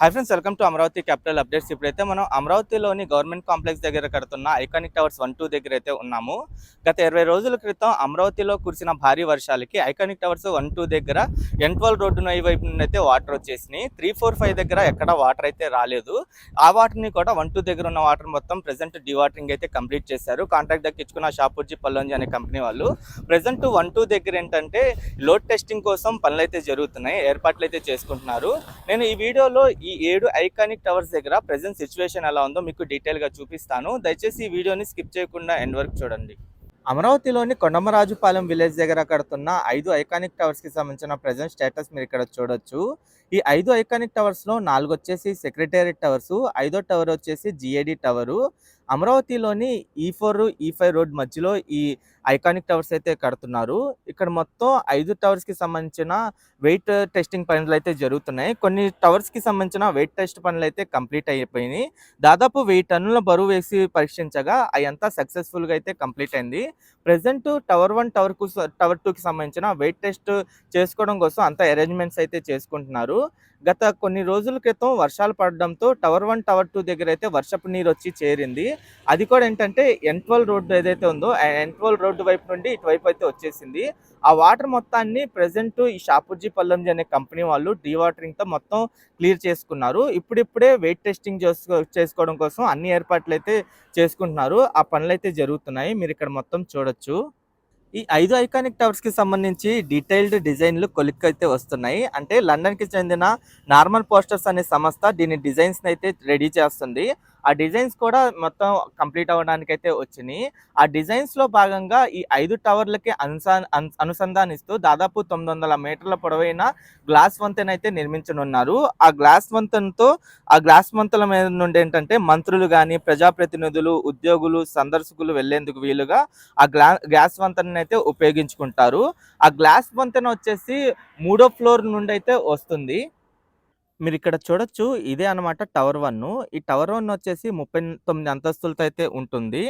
Hi friends welcome to Amaravati capital updates ఇప్పుడైతే మనం అమరావతిలోని గవర్నమెంట్ కాంప్లెక్స్ దగ్గర కడుతున్న ఐకానిక్ టవర్స్ వన్ టూ దగ్గర అయితే ఉన్నాము. గత ఇరవై రోజుల క్రితం అమరావతిలో కురిసిన భారీ వర్షాలకి ఐకానిక్ టవర్స్ వన్ టూ దగ్గర ఎన్ట్వల్ రోడ్డు వైపు నుండి అయితే వాటర్ వచ్చేసినాయి. త్రీ ఫోర్ ఫైవ్ దగ్గర ఎక్కడ వాటర్ అయితే రాలేదు. ఆ వాటర్ని కూడా వన్ టూ దగ్గర ఉన్న వాటర్ మొత్తం ప్రజెంట్ డివాటరింగ్ అయితే కంప్లీట్ చేశారు. కాంట్రాక్ట్ దక్కించుకున్న షాపూర్జీ పల్లంజీ అనే కంపెనీ వాళ్ళు. ప్రజెంట్ వన్ టూ దగ్గర ఏంటంటే లోడ్ టెస్టింగ్ కోసం పనులు అయితే జరుగుతున్నాయి. ఏర్పాట్లు అయితే చేసుకుంటున్నారు. నేను ఈ వీడియోలో ఈ ఏడు ఐకానిక్ టవర్స్ దగ్గర ప్రెసెంట్ సిచ్యువేషన్ ఎలా ఉందో మీకు డీటెయిల్గా చూపిస్తాను. దయచేసి ఈ వీడియోని స్కిప్ చేయకుండా ఎండ్ వరకు చూడండి. అమరావతిలోని కొండమరాజుపాలెం విలేజ్ దగ్గర కడుతున్న ఐదు ఐకానిక్ టవర్స్కి సంబంధించిన ప్రజెంట్ స్టేటస్ మీరు ఇక్కడ చూడొచ్చు. ఈ ఐదు ఐకానిక్ టవర్స్లో నాలుగు వచ్చేసి సెక్రటేరియట్ టవర్స్ ఐదో టవర్ వచ్చేసి జిఏడి టవరు అమరావతిలోని ఈ ఫోర్ ఈ ఫైవ్ రోడ్ మధ్యలో ఈ ఐకానిక్ టవర్స్ అయితే కడుతున్నారు. ఇక్కడ మొత్తం ఐదు టవర్స్కి సంబంధించిన వెయిట్ టెస్టింగ్ పనులు అయితే జరుగుతున్నాయి. కొన్ని టవర్స్కి సంబంధించిన వెయిట్ టెస్ట్ పనులు అయితే కంప్లీట్ అయిపోయినాయి. దాదాపు వెయ్యి టన్నుల బరువు వేసి పరీక్షించగా అదంతా సక్సెస్ఫుల్గా అయితే కంప్లీట్ అయింది. ప్రజెంట్ టవర్ వన్ టవర్కు టవర్ టూకి సంబంధించిన వెయిట్ టెస్ట్ చేసుకోవడం కోసం అంత అరేంజ్మెంట్స్ అయితే చేసుకుంటున్నారు. గత కొన్ని రోజుల క్రితం వర్షాలు పడడంతో టవర్ వన్ టవర్ టూ దగ్గర అయితే వర్షపు నీరు వచ్చి చేరింది. అది కూడా ఏంటంటే ఎన్ట్వల్ రోడ్డు ఏదైతే ఉందో ఆ ఎన్ట్వల్ రోడ్డు వైపు నుండి ఇటువైపు అయితే వచ్చేసింది. ఆ వాటర్ మొత్తాన్ని ప్రజెంట్ ఈ షాపూర్జీ పల్లంజీ అనే కంపెనీ వాళ్ళు డీవాటరింగ్తో మొత్తం క్లియర్ చేసుకున్నారు. ఇప్పుడిప్పుడే వెయిట్ టెస్టింగ్ చేసుకో చేసుకోవడం కోసం అన్ని ఏర్పాట్లు అయితే చేసుకుంటున్నారు. ఆ పనులు అయితే జరుగుతున్నాయి. మీరు ఇక్కడ మొత్తం చూడొచ్చు. ఈ ఐదు ఐకానిక్ టవర్స్కి సంబంధించి డీటెయిల్డ్ డిజైన్లు కొలిక్ అయితే వస్తున్నాయి. అంటే లండన్కి చెందిన నార్మల్ పోస్టర్స్ అనే సంస్థ దీని డిజైన్స్ అయితే రెడీ చేస్తుంది. ఆ డిజైన్స్ కూడా మొత్తం కంప్లీట్ అవ్వడానికి అయితే వచ్చినాయి. ఆ డిజైన్స్లో భాగంగా ఈ ఐదు టవర్లకి అనుసా అనుసంధానిస్తూ దాదాపు తొమ్మిది వందల మీటర్ల పొడవైన గ్లాస్ వంతెన అయితే నిర్మించనున్నారు. ఆ గ్లాస్ వంతెనతో ఆ గ్లాస్ వంతెన మీద నుండి ఏంటంటే మంత్రులు కానీ ప్రజాప్రతినిధులు ఉద్యోగులు సందర్శకులు వెళ్ళేందుకు వీలుగా ఆ గ్లా గ్లాస్ వంతెన అయితే ఉపయోగించుకుంటారు. ఆ గ్లాస్ వంతెన వచ్చేసి మూడో ఫ్లోర్ నుండి అయితే వస్తుంది. మీరు ఇక్కడ చూడొచ్చు. ఇదే అన్నమాట టవర్ వన్. ఈ టవర్ వన్ వచ్చేసి ముప్పై తొమ్మిది అంతస్తులతో అయితే ఉంటుంది.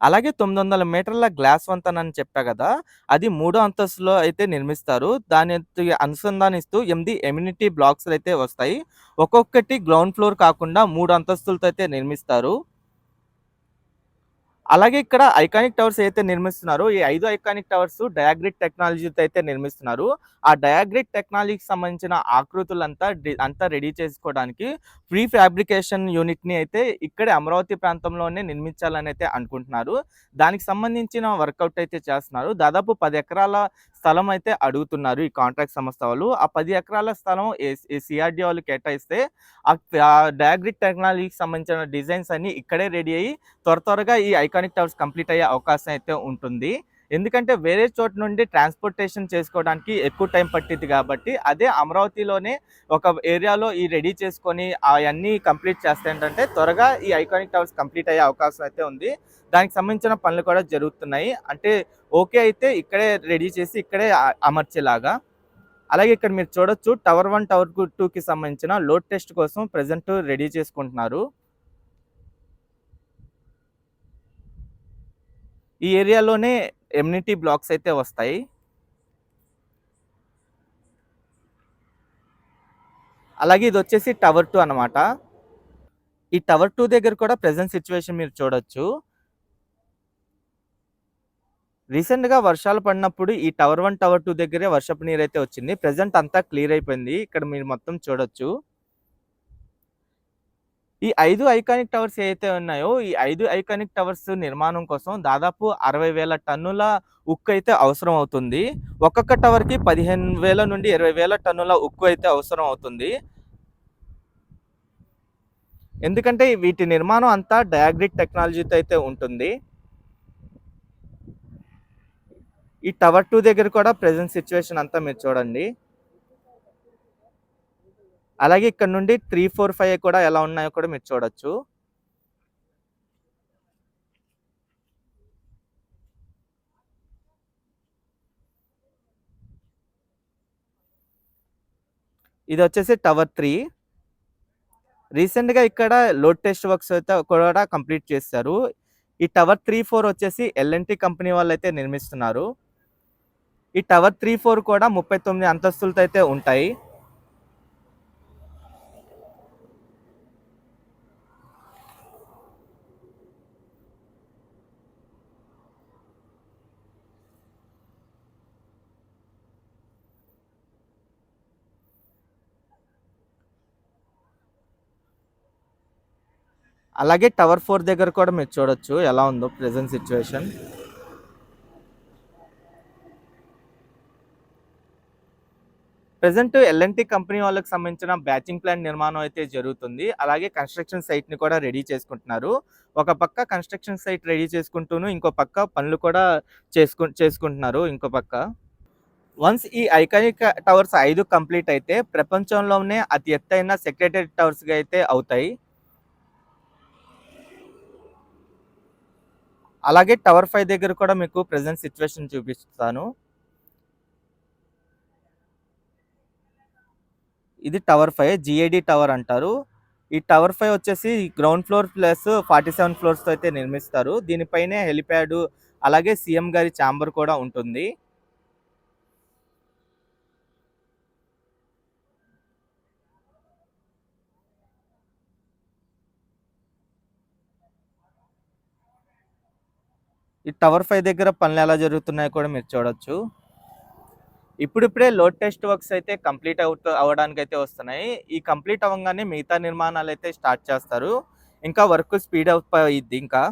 అలాగే తొమ్మిది వందల మీటర్ల గ్లాస్ వంతన్ అని చెప్పా కదా! అది మూడో అంతస్తులో అయితే నిర్మిస్తారు. దాని అనుసంధానిస్తూ ఎనిమిది ఎమ్యూనిటీ బ్లాక్స్ అయితే వస్తాయి. ఒక్కొక్కటి గ్రౌండ్ ఫ్లోర్ కాకుండా మూడు అంతస్తులతో అయితే నిర్మిస్తారు. అలాగే ఇక్కడ ఐకానిక్ టవర్స్ అయితే నిర్మిస్తున్నారో ఈ ఐదు ఐకానిక్ టవర్స్ డయాగ్రిడ్ టెక్నాలజీతో అయితే నిర్మిస్తున్నారు. ఆ డయాగ్రిడ్ టెక్నాలజీకి సంబంధించిన ఆకృతులంతా డి- అంతా రెడీ చేసుకోవడానికి ప్రీ ఫ్యాబ్రికేషన్ యూనిట్ని అయితే ఇక్కడే అమరావతి ప్రాంతంలోనే నిర్మించాలని అయితే అనుకుంటున్నారు. దానికి సంబంధించిన వర్కౌట్ అయితే చేస్తున్నారు. దాదాపు పది ఎకరాల స్థలం అయితే అడుగుతున్నారు ఈ కాంట్రాక్ట్ సంస్థ వాళ్ళు. ఆ పది ఎకరాల స్థలం సిఆర్డి వాళ్ళు కేటాయిస్తే ఆ డయాగ్రిడ్ టెక్నాలజీకి సంబంధించిన డిజైన్స్ అన్ని ఇక్కడే రెడీ అయ్యి త్వర త్వరగా ఈ ఐకానిక్ టవర్స్ కంప్లీట్ అయ్యే అవకాశం అయితే ఉంటుంది. ఎందుకంటే వేరే చోట నుండి ట్రాన్స్పోర్టేషన్ చేసుకోవడానికి ఎక్కువ టైం పట్టింది కాబట్టి అదే అమరావతిలోనే ఒక ఏరియాలో ఈ రెడీ చేసుకొని అవన్నీ కంప్లీట్ చేస్తే ఏంటంటే త్వరగా ఈ ఐకానిక్ టవర్స్ కంప్లీట్ అయ్యే అవకాశం అయితే ఉంది. దానికి సంబంధించిన పనులు కూడా జరుగుతున్నాయి. అంటే ఓకే అయితే ఇక్కడే రెడీ చేసి ఇక్కడే అమర్చేలాగా. అలాగే ఇక్కడ మీరు చూడొచ్చు టవర్ వన్ టవర్ టూకి సంబంధించిన లోడ్ టెస్ట్ కోసం ప్రజెంట్ రెడీ చేసుకుంటున్నారు. ఈ ఏరియాలోనే ఎమ్యూనిటీ బ్లాక్స్ అయితే వస్తాయి. అలాగే ఇది వచ్చేసి టవర్ టూ అనమాట ఈ టవర్ టూ దగ్గర కూడా ప్రెసెంట్ సిచ్యువేషన్ మీరు చూడొచ్చు. రీసెంట్గా వర్షాలు పడినప్పుడు ఈ టవర్ వన్ టవర్ టూ దగ్గరే వర్షపు నీరు అయితే వచ్చింది. ప్రజెంట్ అంతా క్లియర్ అయిపోయింది. ఇక్కడ మీరు మొత్తం చూడొచ్చు. ఈ ఐదు ఐకానిక్ టవర్స్ ఏవైతే ఉన్నాయో ఈ ఐదు ఐకానిక్ టవర్స్ నిర్మాణం కోసం దాదాపు అరవై వేల టన్నుల ఉక్కు అయితే అవసరం అవుతుంది. ఒక్కొక్క టవర్కి పదిహేను వేల నుండి ఇరవై వేల టన్నుల ఉక్కు అయితే అవసరం అవుతుంది. ఎందుకంటే వీటి నిర్మాణం అంతా డయాగ్రిడ్ టెక్నాలజీతో అయితే ఉంటుంది. ఈ టవర్ టూ దగ్గర కూడా ప్రజెంట్ సిచ్యువేషన్ అంతా మీరు చూడండి. అలాగే ఇక్కడ నుండి త్రీ ఫోర్ ఫైవ్ కూడా ఎలా ఉన్నాయో కూడా మీరు చూడొచ్చు. ఇది వచ్చేసి టవర్ త్రీ రీసెంట్గా ఇక్కడ లోడ్ టెస్ట్ వర్క్స్ అయితే కూడా కంప్లీట్ చేస్తారు ఈ టవర్ త్రీ ఫోర్ వచ్చేసి ఎల్ఎన్టీ కంపెనీ వాళ్ళు అయితే నిర్మిస్తున్నారు. ఈ టవర్ త్రీ ఫోర్ కూడా ముప్పై తొమ్మిది అంతస్తులతో అయితే ఉంటాయి. అలాగే టవర్ ఫోర్ దగ్గర కూడా మీరు చూడొచ్చు ఎలా ఉందో present situation present L and T company వాళ్ళకి సంబంధించిన బ్యాచింగ్ ప్లాంట్ నిర్మాణం అయితే జరుగుతుంది. అలాగే కన్స్ట్రక్షన్ సైట్ని కూడా రెడీ చేసుకుంటున్నారు. ఒక పక్క కన్స్ట్రక్షన్ సైట్ రెడీ చేసుకుంటూను ఇంకో పక్క పనులు కూడా చేసుకు చేసుకుంటున్నారు ఇంకో పక్క. వన్స్ ఈ ఐకానిక్ టవర్స్ ఐదు కంప్లీట్ అయితే ప్రపంచంలోనే అతి ఎత్తైన సెక్రటరీ టవర్స్గా అయితే అవుతాయి. అలాగే టవర్ ఫైవ్ దగ్గర కూడా మీకు ప్రజెంట్ సిచ్యువేషన్ చూపిస్తాను. ఇది టవర్ ఫైవ్ జిఐడి టవర్ అంటారు. ఈ టవర్ ఫైవ్ వచ్చేసి ground floor plus forty seven ఫ్లోర్స్తో అయితే నిర్మిస్తారు. దీనిపైనే హెలిప్యాడ్ అలాగే సీఎం గారి ఛాంబర్ కూడా ఉంటుంది. ఈ టవర్ ఫైవ్ దగ్గర పనులు ఎలా జరుగుతున్నాయో కూడా మీరు చూడొచ్చు. ఇప్పుడిప్పుడే లోడ్ టెస్ట్ వర్క్స్ అయితే కంప్లీట్ అవుతూ అవ్వడానికి అయితే వస్తున్నాయి. ఈ కంప్లీట్ అవ్వగానే మిగతా నిర్మాణాలు అయితే స్టార్ట్ చేస్తారు. ఇంకా వర్క్ స్పీడ్ అప్ అయ్యిద్ది ఇంకా.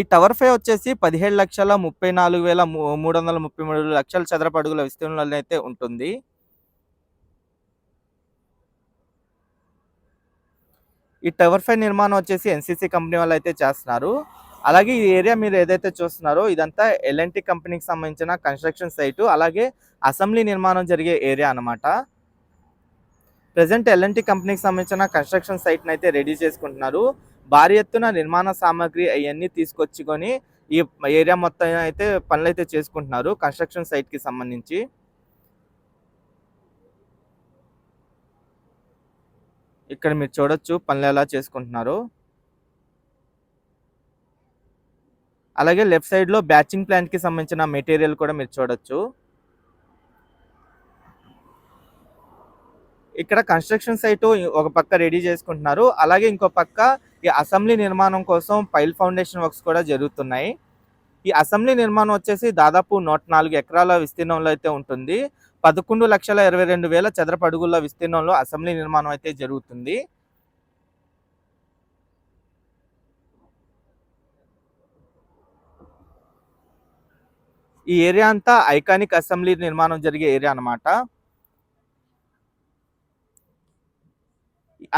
ఈ టవర్ ఫైవ్ వచ్చేసి పదిహేడు లక్షల ముప్పై నాలుగు వేల మూడు వందల ముప్పై మూడు లక్షల చదరపు అడుగుల విస్తీర్ణంలో అయితే ఉంటుంది. ఈ టవర్ ఫైవ్ నిర్మాణం వచ్చేసి ఎన్సీసీ కంపెనీ వాళ్ళు అయితే చేస్తున్నారు. అలాగే ఈ ఏరియా మీరు ఏదైతే చూస్తున్నారో ఇదంతా ఎల్ఎన్టీ కంపెనీకి సంబంధించిన కన్స్ట్రక్షన్ సైటు అలాగే అసెంబ్లీ నిర్మాణం జరిగే ఏరియా అనమాట ప్రజెంట్ ఎల్ఎన్టీ కంపెనీకి సంబంధించిన కన్స్ట్రక్షన్ సైట్ని అయితే రెడీ చేసుకుంటున్నారు. భారీ ఎత్తున నిర్మాణ సామాగ్రి అవన్నీ తీసుకొచ్చుకొని ఈ ఏరియా మొత్తం అయితే పనులు అయితే చేసుకుంటున్నారు కన్స్ట్రక్షన్ సైట్కి సంబంధించి. ఇక్కడ మీరు చూడొచ్చు పనులు ఎలా చేసుకుంటున్నారు. అలాగే లెఫ్ట్ సైడ్లో బ్యాచింగ్ ప్లాంట్కి సంబంధించిన మెటీరియల్ కూడా మీరు చూడొచ్చు. ఇక్కడ కన్స్ట్రక్షన్ సైటు ఒక పక్క రెడీ చేసుకుంటున్నారు. అలాగే ఇంకో పక్క ఈ అసెంబ్లీ నిర్మాణం కోసం పైల్ ఫౌండేషన్ వర్క్స్ కూడా జరుగుతున్నాయి. ఈ అసెంబ్లీ నిర్మాణం వచ్చేసి దాదాపు నూట నాలుగు ఎకరాల విస్తీర్ణంలో అయితే ఉంటుంది. పదకొండు లక్షల ఇరవై రెండు వేల చదరపు అడుగుల విస్తీర్ణంలో అసెంబ్లీ నిర్మాణం అయితే జరుగుతుంది. ఈ ఏరియా అంతా ఐకానిక్ అసెంబ్లీ నిర్మాణం జరిగే ఏరియా అన్నమాట.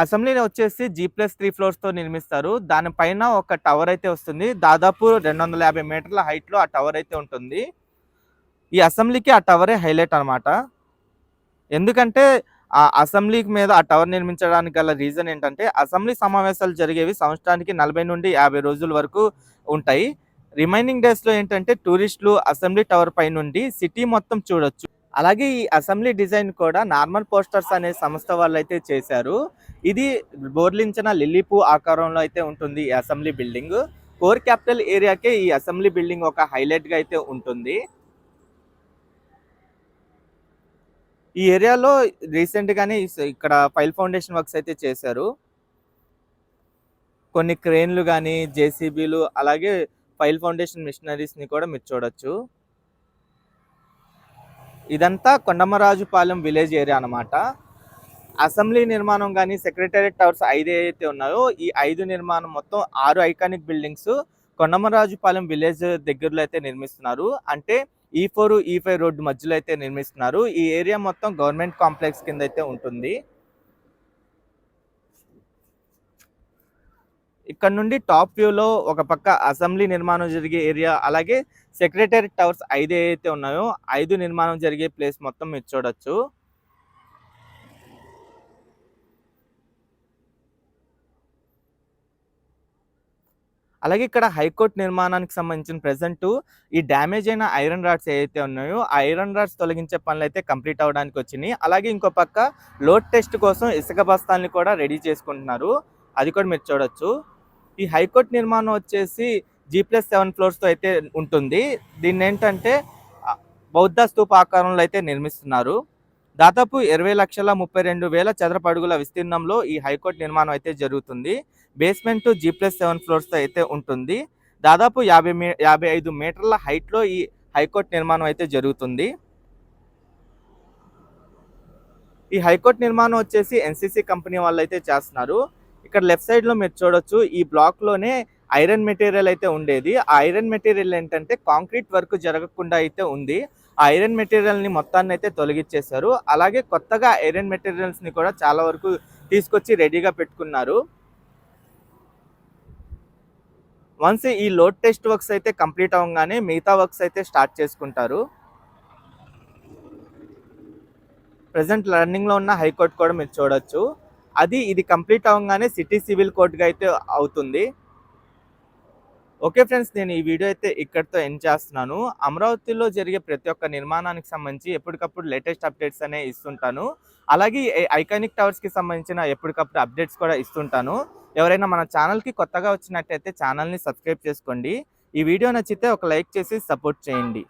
అసెంబ్లీని అసెంబ్లీ వచ్చేసి జీ ప్లస్ త్రీ ఫ్లోర్స్తో నిర్మిస్తారు. దానిపైన ఒక టవర్ అయితే వస్తుంది. దాదాపు రెండు వందల యాభై మీటర్ల హైట్లో ఆ టవర్ అయితే ఉంటుంది. ఈ అసెంబ్లీకి ఆ టవరే హైలైట్ అనమాట ఎందుకంటే ఆ అసెంబ్లీ మీద ఆ టవర్ నిర్మించడానికి గల రీజన్ ఏంటంటే అసెంబ్లీ సమావేశాలు జరిగేవి సంవత్సరానికి నలభై నుండి యాభై రోజుల వరకు ఉంటాయి. రిమైనింగ్ డేస్లో ఏంటంటే టూరిస్టులు అసెంబ్లీ టవర్ పై నుండి సిటీ మొత్తం చూడొచ్చు. అలాగే ఈ అసెంబ్లీ డిజైన్ కూడా నార్మల్ పోస్టర్స్ అనే సంస్థ వాళ్ళు అయితే చేశారు. ఇది బోర్లించిన లిల్లీపూ ఆకారంలో అయితే ఉంటుంది ఈ అసెంబ్లీ బిల్డింగ్. కోర్ క్యాపిటల్ ఏరియాకే ఈ అసెంబ్లీ బిల్డింగ్ ఒక హైలైట్గా అయితే ఉంటుంది. ఈ ఏరియాలో రీసెంట్గానే ఇక్కడ ఫైల్ ఫౌండేషన్ వర్క్స్ అయితే చేశారు. కొన్ని క్రేన్లు కానీ జేసీబీలు అలాగే ఫైల్ ఫౌండేషన్ మిషనరీస్ని కూడా మీరు చూడొచ్చు. ఇదంతా కొండమరాజుపాలెం విలేజ్ ఏరియా అన్నమాట. అసెంబ్లీ నిర్మాణం కానీ సెక్రటేరియట్ టవర్స్ ఐదు ఏదైతే ఉన్నాయో ఈ ఐదు నిర్మాణం మొత్తం ఆరు ఐకానిక్ బిల్డింగ్స్ కొండమరాజుపాలెం విలేజ్ దగ్గరలో అయితే నిర్మిస్తున్నారు. అంటే ఈ ఫోర్ ఈ ఫైవ్ రోడ్డు మధ్యలో అయితే నిర్మిస్తున్నారు. ఈ ఏరియా మొత్తం గవర్నమెంట్ కాంప్లెక్స్ కింద అయితే ఉంటుంది. ఇక్కడ నుండి టాప్ వ్యూలో ఒక పక్క అసెంబ్లీ నిర్మాణం జరిగే ఏరియా అలాగే సెక్రటరీ టవర్స్ ఐదు ఏదైతే ఉన్నాయో ఐదు నిర్మాణం జరిగే ప్లేస్ మొత్తం మీరు చూడొచ్చు. అలాగే ఇక్కడ హైకోర్టు నిర్మాణానికి సంబంధించిన ప్రజెంట్ ఈ డ్యామేజ్ అయిన ఐరన్ రాడ్స్ ఏవైతే ఉన్నాయో ఆ ఐరన్ రాడ్స్ తొలగించే పనులు అయితే కంప్లీట్ అవ్వడానికి వచ్చినాయి. అలాగే ఇంకో పక్క లోడ్ టెస్ట్ కోసం ఇసుక బస్తాల్ని కూడా రెడీ చేసుకుంటున్నారు. అది కూడా మీరు చూడొచ్చు. ఈ హైకోర్టు నిర్మాణం వచ్చేసి జీ ప్లస్ సెవెన్ ఫ్లోర్స్తో అయితే ఉంటుంది. దీన్ని ఏంటంటే బౌద్ధ స్తూప ఆకారంలో అయితే నిర్మిస్తున్నారు. దాదాపు ఇరవై లక్షల ముప్పై రెండు వేల చదరపు అడుగుల విస్తీర్ణంలో ఈ హైకోర్టు నిర్మాణం అయితే జరుగుతుంది. బేస్మెంట్ జీ ప్లస్ సెవెన్ ఫ్లోర్స్తో అయితే ఉంటుంది. దాదాపు యాభై మీ యాభై ఐదు మీటర్ల హైట్లో ఈ హైకోర్టు నిర్మాణం అయితే జరుగుతుంది. ఈ హైకోర్టు నిర్మాణం వచ్చేసి ఎన్సీసీ కంపెనీ వాళ్ళు అయితే చేస్తున్నారు. ఇక్కడ లెఫ్ట్ సైడ్లో మీరు చూడొచ్చు ఈ బ్లాక్లోనే ఐరన్ మెటీరియల్ అయితే ఉండేది. ఆ ఐరన్ మెటీరియల్ ఏంటంటే కాంక్రీట్ వర్క్ జరగకుండా అయితే ఉంది. ఆ ఐరన్ మెటీరియల్ని మొత్తాన్ని అయితే తొలగించేశారు అలాగే కొత్తగా ఐరన్ మెటీరియల్స్ని కూడా చాలా వరకు తీసుకొచ్చి రెడీగా పెట్టుకున్నారు. వన్స్ ఈ లోడ్ టెస్ట్ వర్క్స్ అయితే కంప్లీట్ అవ్వగానే మిగతా వర్క్స్ అయితే స్టార్ట్ చేసుకుంటారు. ప్రజెంట్ లర్నింగ్లో ఉన్న హైకోర్టు కూడా మీరు చూడొచ్చు. అది ఇది కంప్లీట్ అవ్వగానే సిటీ సివిల్ కోర్టుగా అయితే అవుతుంది. ఓకే ఫ్రెండ్స్ నేను ఈ వీడియో అయితే ఇక్కడితో ఎండ్ చేస్తున్నాను. అమరావతిలో జరిగే ప్రతి ఒక్క నిర్మాణానికి సంబంధించి ఎప్పటికప్పుడు లేటెస్ట్ అప్డేట్స్ అనే ఇస్తుంటాను. అలాగే ఐకానిక్ టవర్స్కి సంబంధించిన ఎప్పటికప్పుడు అప్డేట్స్ కూడా ఇస్తుంటాను. ఎవరైనా మన ఛానల్కి కొత్తగా వచ్చినట్టయితే ఛానల్ని సబ్స్క్రైబ్ చేసుకోండి. ఈ వీడియో నచ్చితే ఒక లైక్ చేసి సపోర్ట్ చేయండి.